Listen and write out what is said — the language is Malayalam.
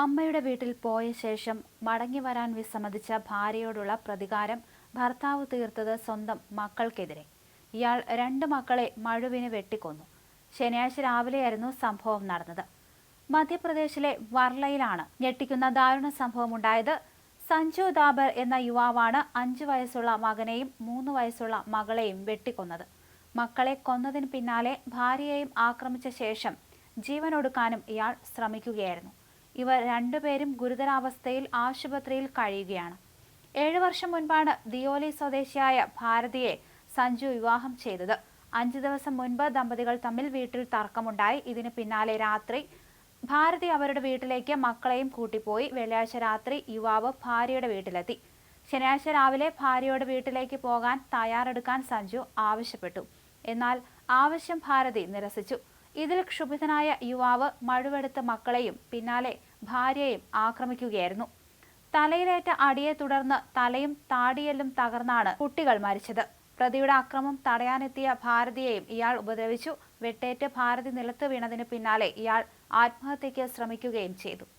അമ്മയുടെ വീട്ടിൽ പോയ ശേഷം മടങ്ങി വരാൻ വിസമ്മതിച്ച ഭാര്യയോടുള്ള പ്രതികാരം ഭർത്താവ് തീർത്തത് സ്വന്തം മക്കൾക്കെതിരെ. ഇയാൾ രണ്ട് മക്കളെ മഴുവിന് വെട്ടിക്കൊന്നു. ശനിയാഴ്ച രാവിലെയായിരുന്നു സംഭവം നടന്നത്. മധ്യപ്രദേശിലെ വർളയിലാണ് ഞെട്ടിക്കുന്ന ദാരുണ സംഭവം ഉണ്ടായത് സഞ്ജു ദാബർ എന്ന യുവാവാണ് അഞ്ചു വയസ്സുള്ള മകനെയും മൂന്ന് വയസ്സുള്ള മകളെയും വെട്ടിക്കൊന്നത്. മക്കളെ കൊന്നതിന് പിന്നാലെ ഭാര്യയെയും ആക്രമിച്ച ശേഷം ജീവനൊടുക്കാനും ഇയാൾ ശ്രമിക്കുകയായിരുന്നു. ഇവർ രണ്ടുപേരും ഗുരുതരാവസ്ഥയിൽ ആശുപത്രിയിൽ കഴിയുകയാണ്. ഏഴു വർഷം മുൻപാണ് ദിയോലി സ്വദേശിയായ ഭാരതിയെ സഞ്ജു വിവാഹം ചെയ്തത്. അഞ്ചു ദിവസം മുൻപ് ദമ്പതികൾ തമ്മിൽ വീട്ടിൽ തർക്കമുണ്ടായി. ഇതിന് പിന്നാലെ രാത്രി ഭാരതി അവരുടെ വീട്ടിലേക്ക് മക്കളെയും കൂട്ടിപ്പോയി. വെള്ളിയാഴ്ച രാത്രി യുവാവ് ഭാര്യയുടെ വീട്ടിലെത്തി. ശനിയാഴ്ച രാവിലെ ഭാര്യയുടെ വീട്ടിലേക്ക് പോകാൻ തയ്യാറെടുക്കാൻ സഞ്ജു ആവശ്യപ്പെട്ടു. എന്നാൽ ആവശ്യം ഭാരതി നിരസിച്ചു. ഇതിൽ ക്ഷുഭിതനായ യുവാവ് മഴുവെടുത്ത മക്കളെയും പിന്നാലെ ഭാര്യയെയും ആക്രമിക്കുകയായിരുന്നു. തലയിലേറ്റ അടിയെ തുടർന്ന് തലയും താടിയെല്ലും തകർന്നാണ് കുട്ടികൾ മരിച്ചത്. പ്രതിയുടെ അക്രമം തടയാനെത്തിയ ഭാരതിയെയും ഇയാൾ ഉപദ്രവിച്ചു. വെട്ടേറ്റ് ഭാരതി നിലത്ത് വീണതിന് പിന്നാലെ ഇയാൾ ആത്മഹത്യയ്ക്ക് ശ്രമിക്കുകയും ചെയ്തു.